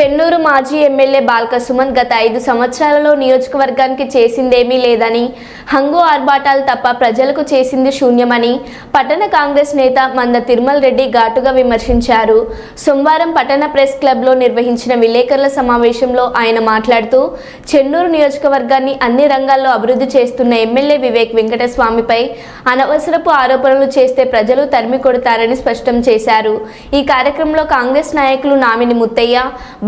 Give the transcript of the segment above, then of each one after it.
చెన్నూరు మాజీ ఎమ్మెల్యే బాల్క సుమన్ గత ఐదు సంవత్సరాలలో నియోజకవర్గానికి చేసిందేమీ లేదని హంగు ఆర్భాటాలు తప్ప ప్రజలకు చేసింది శూన్యమని పట్టణ కాంగ్రెస్ నేత మంద తిరుమల్ రెడ్డి ఘాటుగా విమర్శించారు. సోమవారం పట్టణ ప్రెస్ క్లబ్లో నిర్వహించిన విలేకరుల సమావేశంలో ఆయన మాట్లాడుతూ చెన్నూరు నియోజకవర్గాన్ని అన్ని రంగాల్లో అభివృద్ధి చేస్తున్న ఎమ్మెల్యే వివేక్ వెంకటస్వామిపై అనవసరపు ఆరోపణలు చేస్తే ప్రజలు తరిమి కొడతారని స్పష్టం చేశారు. ఈ కార్యక్రమంలో కాంగ్రెస్ నాయకులు నామిని ముత్తయ్య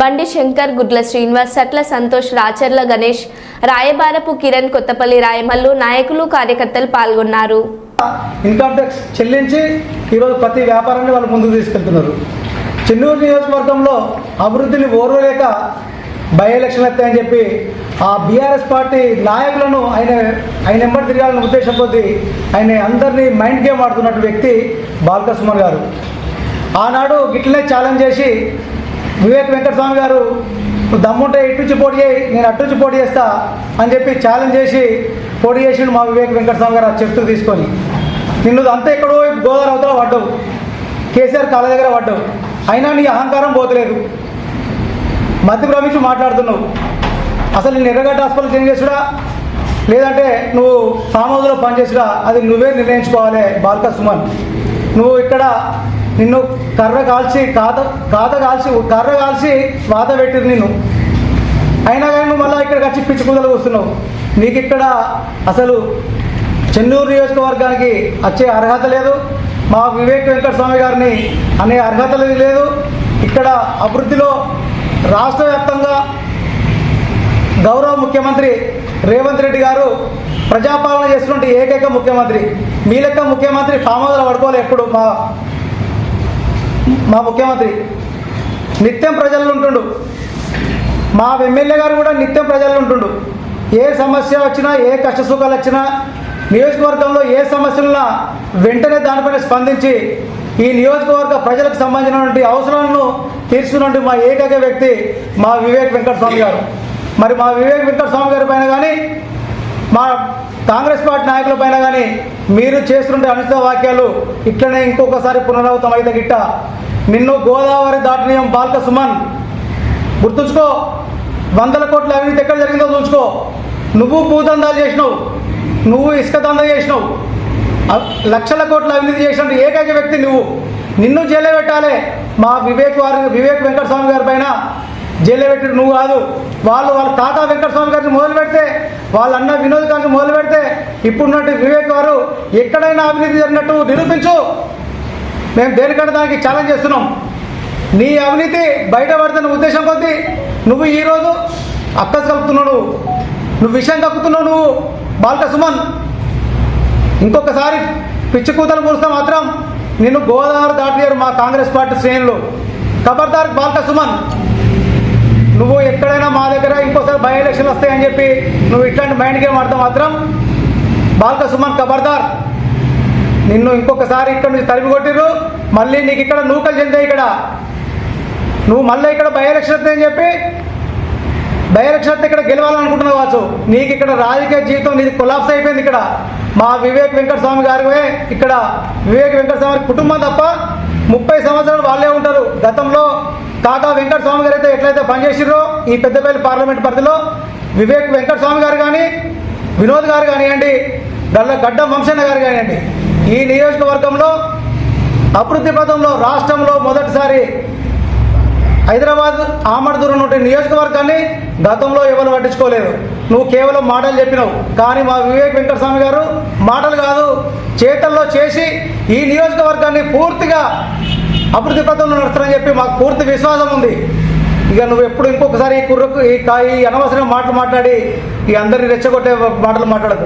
బండి శంకర్ గుడ్ల శ్రీనివాస్ సట్ల సంతోష్ రాచర్ల గణేష్ రాయబారపు కిరణ్ కొత్తపల్లి రాయమల్లు నాయకులు కార్యకర్తలు పాల్గొన్నారు. ఇన్కమ్ ట్యాక్స్ చెల్లించి ఈరోజు ప్రతి వ్యాపారాన్ని వాళ్ళు ముందుకు తీసుకెళ్తున్నారు. చెన్నూరు నియోజకవర్గంలో అభివృద్ధిని ఓర్వలేక బై ఎలక్షన్ వస్తాయని చెప్పి ఆ బీఆర్ఎస్ పార్టీ నాయకులను ఆయన ఆయన ఎంబడి తిరగాలన్న ఉద్దేశం కొద్దీ ఆయన అందరినీ మైండ్ గేమ్ ఆడుతున్నట్టు వ్యక్తి బాల్క సుమన్ గారు. ఆనాడు గిట్లనే ఛాలెంజ్ చేసి వివేక్ వెంకటస్వామి గారు "నువ్వు దమ్ముంటే ఇటు నుంచి పోటీ చేయి నేను అటు నుంచి పోటీ చేస్తా అని చెప్పి ఛాలెంజ్ చేసి పోటీ చేసిండు మా వివేక్ వెంకటస్వామి గారు ఆ తీసుకొని. నిన్ను అంతా ఎక్కడో గోదావరి అవతల పడ్డావు. కేసీఆర్ కాళ్ళ దగ్గర పడ్డావు. అయినా నీ అహంకారం పోతలేదు. మధ్య భ్రమించి మాట్లాడుతున్నావు. అసలు నేను ఎర్రగడ్డ హాస్పిటల్ చేంజ్ చేసుడా? లేదంటే నువ్వు ఫామ్ హౌస్లో పనిచేసుడా? అది నువ్వే నిర్ణయించుకోవాలి బాల్క సుమన్. నువ్వు ఇక్కడ నిన్ను కర్ర కాల్చి కాత కాత కాల్చి కర్ర కాల్చి వాత పెట్టిరు నిన్ను. అయినా కానీ నువ్వు మళ్ళీ ఇక్కడికి వచ్చి పిచ్చి కుదలు వస్తున్నావు నీకు ఇక్కడ అసలు చెన్నూరు నియోజకవర్గానికి వచ్చే అర్హత లేదు. మా వివేక్ వెంకట స్వామి గారిని అనే అర్హత లేదు ఇక్కడ అభివృద్ధిలో రాష్ట్ర వ్యాప్తంగా గౌరవ ముఖ్యమంత్రి రేవంత్ రెడ్డి గారు ప్రజాపాలన చేస్తున్న ఏకైక ముఖ్యమంత్రి. మీ లెక్క ముఖ్యమంత్రి ఫామ్ హౌస్లో పడుకోవాలి ఎప్పుడు మా మా ముఖ్యమంత్రి నిత్యం ప్రజల్లో ఉంటుండు. మా ఎమ్మెల్యే గారు కూడా నిత్యం ప్రజల్లో ఉంటుండు. ఏ సమస్య వచ్చినా ఏ కష్ట సుఖాలు వచ్చినా నియోజకవర్గంలో ఏ సమస్యలున్నా వెంటనే దానిపైన స్పందించి ఈ నియోజకవర్గ ప్రజలకు సంబంధించినటువంటి అవసరాలను తీర్చుకున్నటువంటి మా ఏకైక వ్యక్తి మా వివేక్ వెంకటస్వామి గారు. మరి మా వివేక్ వెంకటస్వామి గారి పైన కానీ మా కాంగ్రెస్ పార్టీ నాయకుల పైన కానీ మీరు చేస్తుంటే అనుచిత వాక్యాలు ఇట్లనే ఇంకొకసారి పునరావృతం అయితే గిట్ట. నిన్ను గోదావరి దాటనీయం బాల్క సుమన్. గుర్తుంచుకో వందల కోట్ల అవినీతి ఎక్కడ జరిగిందో చూసుకో. నువ్వు భూదందాలు చేసినావు నువ్వు ఇసుక దందా చేసినావు. లక్షల కోట్ల అవినీతి చేసిన ఏకైక వ్యక్తి నువ్వు. నిన్ను జైలు పెట్టాలి మా వివేక్ వారి వివేక్ వెంకటస్వామి గారి పైన. జైల్లో పెట్టి నువ్వు కాదు. వాళ్ళు వాళ్ళ తాత వెంకటస్వామి గారిని మొదలు పెడితే వాళ్ళ అన్న వినోద్ గారిని మొదలు పెడితే ఇప్పుడున్నట్టు వివేక్ గారు ఎక్కడైనా అవినీతి జరిగినట్టు నిరూపించు. మేము దేనికంటే దానికి ఛాలెంజ్ చేస్తున్నాం. నీ అవినీతి బయటపడుతున్న ఉద్దేశం కొద్దీ నువ్వు ఈరోజు అక్కస్ కలుపుతున్నావు. నువ్వు విషయం కప్పుతున్నావు నువ్వు బాల్క సుమన్. ఇంకొకసారి పిచ్చి కూతలు పూస్తే మాత్రం నిన్ను గోదావరి దాటియారు మా కాంగ్రెస్ పార్టీ శ్రేణులు. ఖబర్దార్ బాల్క సుమన్. నువ్వు ఎక్కడైనా మా దగ్గర ఇంకోసారి బై ఎలక్షన్లు వస్తాయని చెప్పి నువ్వు ఇట్లాంటి మైండ్ గేమ్ ఆడితే మాత్రం? బాల్క సుమన్ కబర్దార్. నిన్ను ఇంకొకసారి ఇక్కడ నుంచి తరిమి కొట్టిర్రు. మళ్ళీ నీకు ఇక్కడ నూకలు చెందాయి ఇక్కడ. నువ్వు మళ్ళీ ఇక్కడ బై ఎలక్షన్ వస్తాయని చెప్పి బై ఎలక్షన్ వస్తే ఇక్కడ గెలవాలనుకుంటున్నావు కావచ్చు. నీకు ఇక్కడ రాజకీయ జీవితం నీది కొలాప్స్ అయిపోయింది ఇక్కడ. మా వివేక్ వెంకటస్వామి గారివే ఇక్కడ వివేక్ వెంకటస్వామి కుటుంబం తప్ప ముప్పై సంవత్సరాలు వాళ్ళే ఉంటారు. గతంలో కాకా వెంకట స్వామి గారు అయితే ఎట్లయితే పనిచేసిర్రో ఈ పెద్దపల్లి పార్లమెంట్ పరిధిలో వివేక్ వెంకట స్వామి గారు కానీ వినోద్ గారు కానివ్వండి గల్ల గడ్డం వంశన్న గారు కానివ్వండి ఈ నియోజకవర్గంలో అభివృద్ధి పథంలో రాష్ట్రంలో మొదటిసారి హైదరాబాద్ ఆమడదూరం నుండి నియోజకవర్గాన్ని గతంలో ఎవరు పట్టించుకోలేదు. నువ్వు కేవలం మాటలు చెప్పినావు. కానీ మా వివేక్ వెంకటస్వామి గారు మాటలు కాదు చేతల్లో చేసి ఈ నియోజకవర్గాన్ని పూర్తిగా అభివృద్ధి పథంలో నడుస్తారని చెప్పి మాకు పూర్తి విశ్వాసం ఉంది. ఇక నువ్వు ఎప్పుడు ఇంకొకసారి ఈ కుర్రకు ఈ కా- ఈ అనవసరమైన మాటలు మాట్లాడి ఈ అందరిని రెచ్చగొట్టే మాటలు మాట్లాడకు.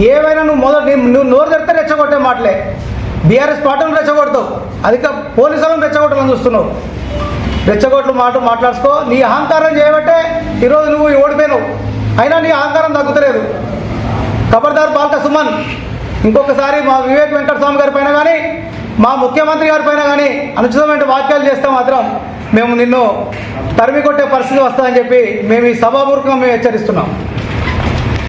ఏవైనా నువ్వు మొదటి నువ్వు నోరు తెరితే రెచ్చగొట్టే మాటలే. బీఆర్ఎస్ పార్టీలను రెచ్చగొడతావు. అధిక పోలీసులను రెచ్చగొట్టాలని చూస్తున్నావు. రెచ్చగొట్టలు మాట మాట్లాడుకో. నీ అహంకారం చేయబట్టే ఈరోజు నువ్వు ఓడిపోయినావు. అయినా నీ అహంకారం తగ్గుతలేదు. ఖబర్దార్ బాల్క సుమన్ ఇంకొకసారి మా వివేక్ వెంకటస్వామి గారి పైన కానీ మా ముఖ్యమంత్రి గారి పైన కానీ అనుచితమైన వాక్యాలు చేస్తే మాత్రం మేము నిన్ను తరిమి కొట్టే పరిస్థితి వస్తుందని చెప్పి మేము ఈ సభాపూర్వకంగా మేము హెచ్చరిస్తున్నాం.